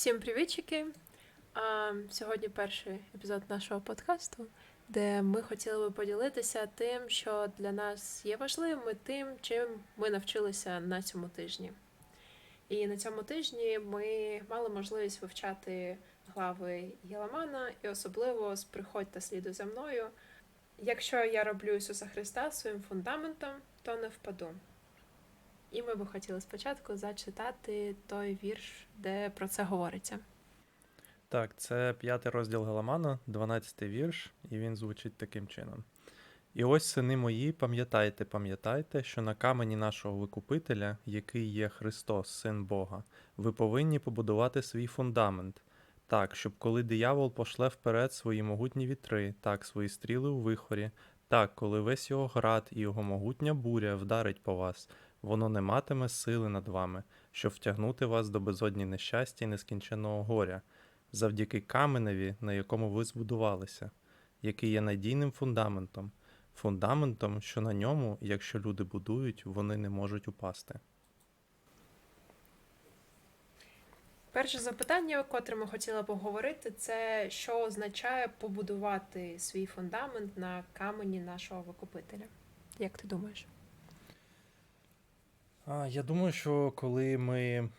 Всім привітчики! Сьогодні перший епізод нашого подкасту, де ми хотіли би поділитися тим, що для нас є важливим, і тим, чим ми навчилися на цьому тижні. І на цьому тижні ми мали можливість вивчати глави Єламана, і особливо з приходь та сліду за мною. Якщо я роблю Ісуса Христа своїм фундаментом, то не впаду. І ми би хотіли спочатку зачитати той вірш, де про це говориться. Так, це п'ятий розділ Галамана, 12 вірш, і він звучить таким чином. І ось, сини мої, пам'ятайте, пам'ятайте, що на камені нашого Викупителя, який є Христос, Син Бога, ви повинні побудувати свій фундамент, так, щоб коли диявол пошле вперед свої могутні вітри, так, свої стріли у вихорі, так, коли весь його град і його могутня буря вдарить по вас, воно не матиме сили над вами, щоб втягнути вас до безодні нещастя і нескінченого горя завдяки каменеві, на якому ви збудувалися, який є надійним фундаментом, фундаментом, що на ньому, якщо люди будують, вони не можуть упасти. Перше запитання, котре ми хотіли поговорити, це що означає побудувати свій фундамент на камені нашого викупителя. Як ти думаєш? Я думаю, що коли ми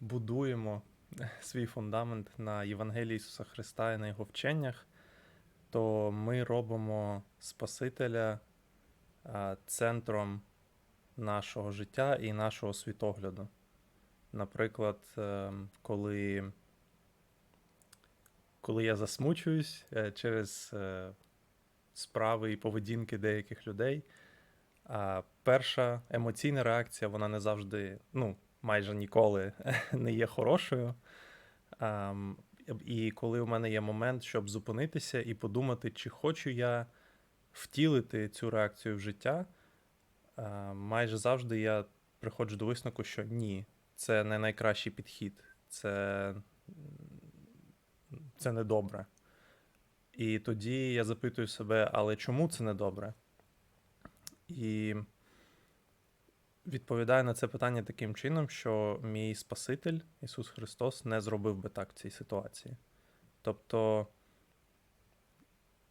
будуємо свій фундамент на Євангелії Ісуса Христа і на Його вченнях, то ми робимо Спасителя центром нашого життя і нашого світогляду. Наприклад, е, коли, коли я засмучуюсь е, через е, справи і поведінки деяких людей, а перша емоційна реакція, вона не завжди, ну, майже ніколи не є хорошою. Ам, І коли у мене є момент, щоб зупинитися і подумати, чи хочу я втілити цю реакцію в життя, а, майже завжди я приходжу до висновку, що ні, це не найкращий підхід, це, це не добре. І тоді я запитую себе, але чому це не добре? І відповідаю на це питання таким чином, що мій Спаситель Ісус Христос не зробив би так в цій ситуації. Тобто,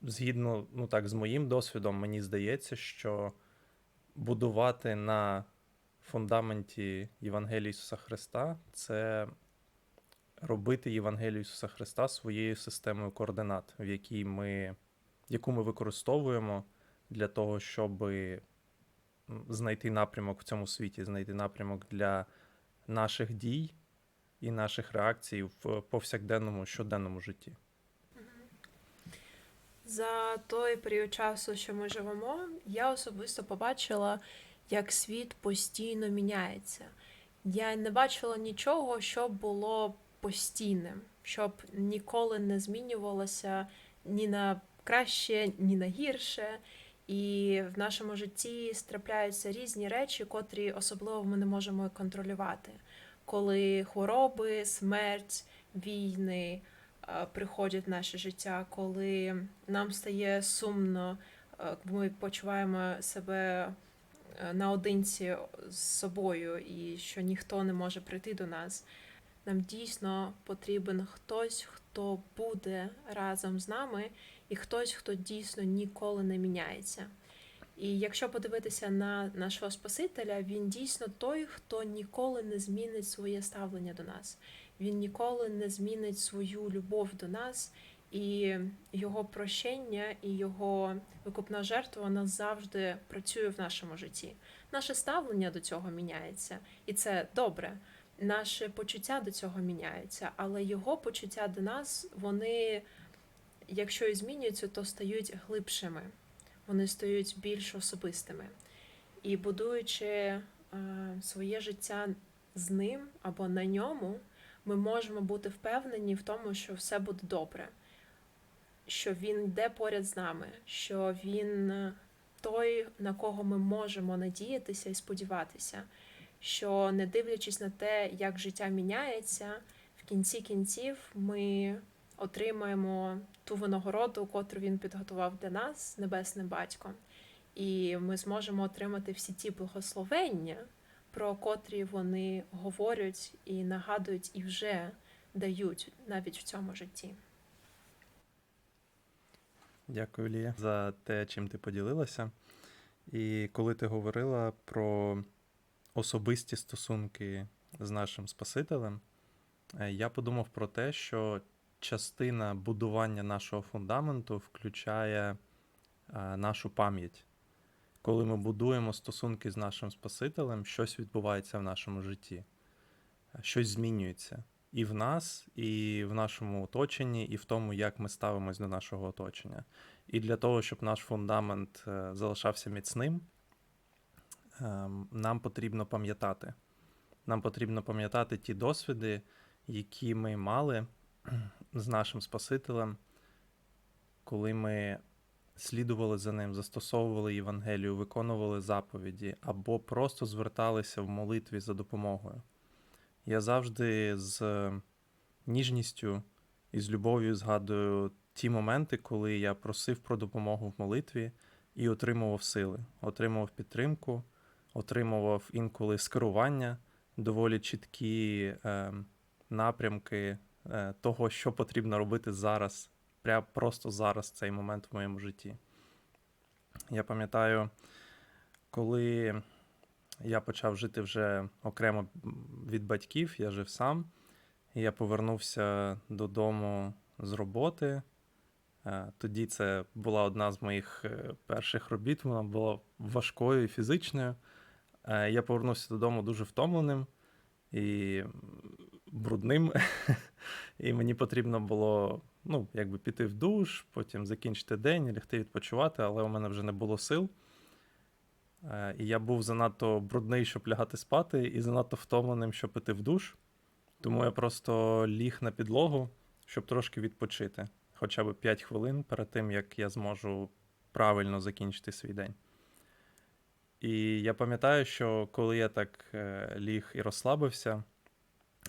згідно ну так, з моїм досвідом, мені здається, що будувати на фундаменті Євангелії Ісуса Христа це робити Євангелію Ісуса Христа своєю системою координат, в якій ми, яку ми використовуємо для того, щоб знайти напрямок в цьому світі, знайти напрямок для наших дій і наших реакцій в повсякденному щоденному житті. За той період часу, що ми живемо, я особисто побачила, як світ постійно міняється. Я не бачила нічого, що було постійним, щоб ніколи не змінювалося ні на краще, ні на гірше. І в нашому житті трапляються різні речі, котрі особливо ми не можемо контролювати. Коли хвороби, смерть, війни е, приходять в наше життя, коли нам стає сумно, е, ми почуваємо себе е, наодинці з собою, і що ніхто не може прийти до нас. Нам дійсно потрібен хтось, хто буде разом з нами, і хтось, хто дійсно ніколи не міняється. І якщо подивитися на нашого Спасителя, він дійсно той, хто ніколи не змінить своє ставлення до нас. Він ніколи не змінить свою любов до нас, і його прощення і його викупна жертва вона завжди працює в нашому житті. Наше ставлення до цього міняється, і це добре. Наше почуття до цього міняються, але його почуття до нас, вони, якщо і змінюються, то стають глибшими, вони стають більш особистими. І будуючи е, своє життя з ним або на ньому, ми можемо бути впевнені в тому, що все буде добре, що він йде поряд з нами, що він той, на кого ми можемо надіятися і сподіватися що не дивлячись на те, як життя міняється, в кінці кінців ми отримаємо ту винагороду, котру він підготував для нас, небесним батьком, і ми зможемо отримати всі ті благословення, про котрі вони говорять і нагадують, і вже дають навіть в цьому житті. Дякую, Лія, за те, чим ти поділилася. І коли ти говорила про особисті стосунки з нашим Спасителем, е, я подумав про те, що частина будування нашого фундаменту включає е, нашу пам'ять. Коли ми будуємо стосунки з нашим Спасителем, щось відбувається в нашому житті, е, щось змінюється і в нас, і в нашому оточенні, і в тому, як ми ставимось до нашого оточення. І для того, щоб наш фундамент е, залишався міцним, ем, нам потрібно пам'ятати. Нам потрібно пам'ятати ті досвіди, які ми мали з нашим Спасителем, коли ми слідували за ним, застосовували Євангелію, виконували заповіді або просто зверталися в молитві за допомогою. Я завжди з ніжністю і з любов'ю згадую ті моменти, коли я просив про допомогу в молитві і отримував сили, отримував підтримку, отримував інколи скерування, доволі чіткі е, напрямки того, що потрібно робити зараз, прямо просто зараз, цей момент в моєму житті. Я пам'ятаю, коли я почав жити вже окремо від батьків, я жив сам. І я повернувся додому з роботи. Е, Тоді це була одна з моїх е, перших робіт, вона була важкою і фізичною. Е, Я повернувся додому дуже втомленим і брудним. І мені потрібно було ну, якби піти в душ, потім закінчити день, лягти відпочивати, але у мене вже не було сил. Е, І я був занадто брудний, щоб лягати спати, і занадто втомленим, щоб піти в душ. Тому я просто ліг на підлогу, щоб трошки відпочити, хоча б 5 хвилин перед тим, як я зможу правильно закінчити свій день. І я пам'ятаю, що коли я так е, ліг і розслабився,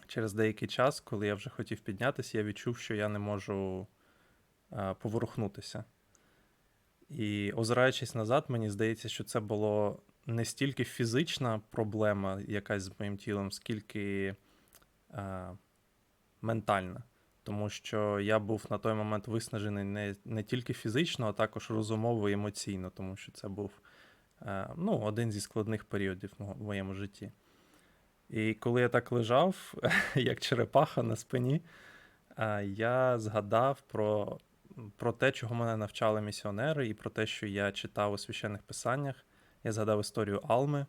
через деякий час, коли я вже хотів піднятися, я відчув, що я не можу е, поворухнутися. І озираючись назад, мені здається, що це було не стільки фізична проблема якась з моїм тілом, скільки е, ментальна. Тому що я був на той момент виснажений не, не тільки фізично, а також розумово і емоційно, тому що це був е, ну, один зі складних періодів в моєму житті. І коли я так лежав, як черепаха на спині, е, я згадав про, про те, чого мене навчали місіонери, і про те, що я читав у священних писаннях. Я згадав історію Алми,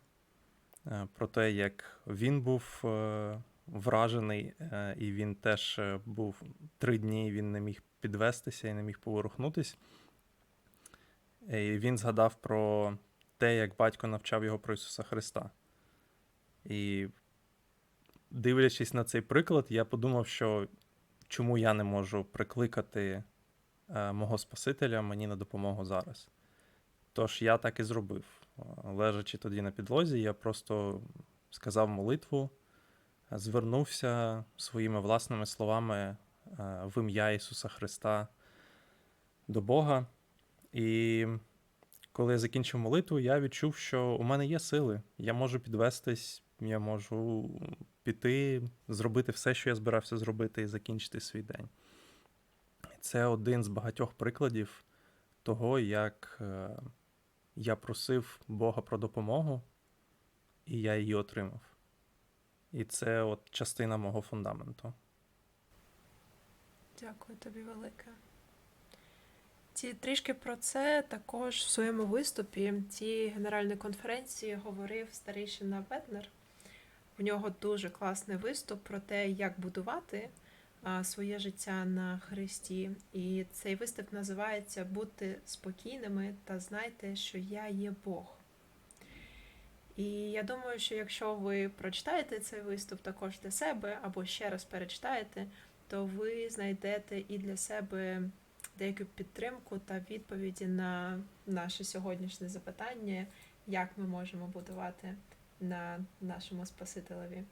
е, про те, як він був е, вражений, і він теж був три дні, він не міг підвестися і не міг поворухнутись. І він згадав про те, як батько навчав його про Ісуса Христа. І дивлячись на цей приклад, я подумав, що чому я не можу прикликати е, мого Спасителя мені на допомогу зараз. Тож я так і зробив. Е, Лежачи тоді на підлозі, я просто сказав молитву, звернувся своїми власними словами е, в ім'я Ісуса Христа до Бога. І коли я закінчив молитву, я відчув, що у мене є сили. Я можу підвестись, я можу піти, зробити все, що я збирався зробити, і закінчити свій день. Це один з багатьох прикладів того, як е, я просив Бога про допомогу, і я її отримав. І це от частина мого фундаменту. Дякую тобі велике. Ті трішки про це також в своєму виступі цієї генеральної конференції говорив старейшина Бетнер. В нього дуже класний виступ про те, як будувати своє життя на Христі. І цей виступ називається Бути спокійними та знайте, що я є Бог. І я думаю, що якщо ви прочитаєте цей виступ також для себе або ще раз перечитаєте, то ви знайдете і для себе деяку підтримку та відповіді на наше сьогоднішнє запитання, як ми можемо будувати на нашому Спасителеві.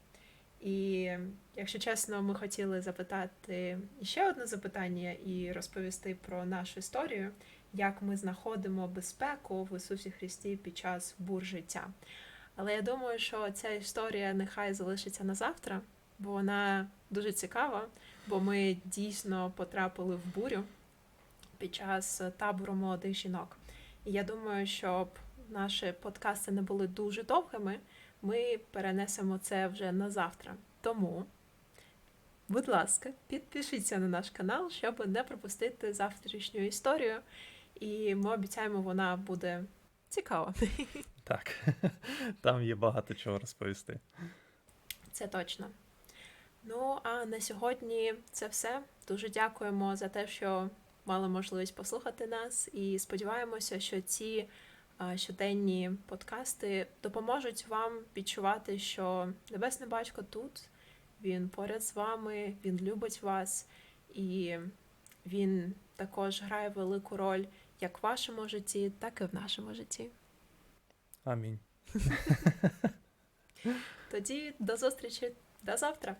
І якщо чесно, ми хотіли запитати ще одне запитання і розповісти про нашу історію, як ми знаходимо безпеку в Ісусі Христі під час бур життя. Але я думаю, що ця історія нехай залишиться на завтра, бо вона дуже цікава, бо ми дійсно потрапили в бурю під час табору молодих жінок. І я думаю, щоб наші подкасти не були дуже довгими, ми перенесемо це вже на завтра. Тому, будь ласка, підпишіться на наш канал, щоб не пропустити завтрашню історію. І ми обіцяємо, вона буде цікава. Так, там є багато чого розповісти. Це точно. Ну, а на сьогодні це все. Дуже дякуємо за те, що мали можливість послухати нас, і сподіваємося, що ці щоденні подкасти допоможуть вам відчувати, що Небесний Батько тут, він поряд з вами, він любить вас, і він також грає велику роль як в вашому житті, так і в нашому житті. Амінь. Тоді до зустрічі до завтра!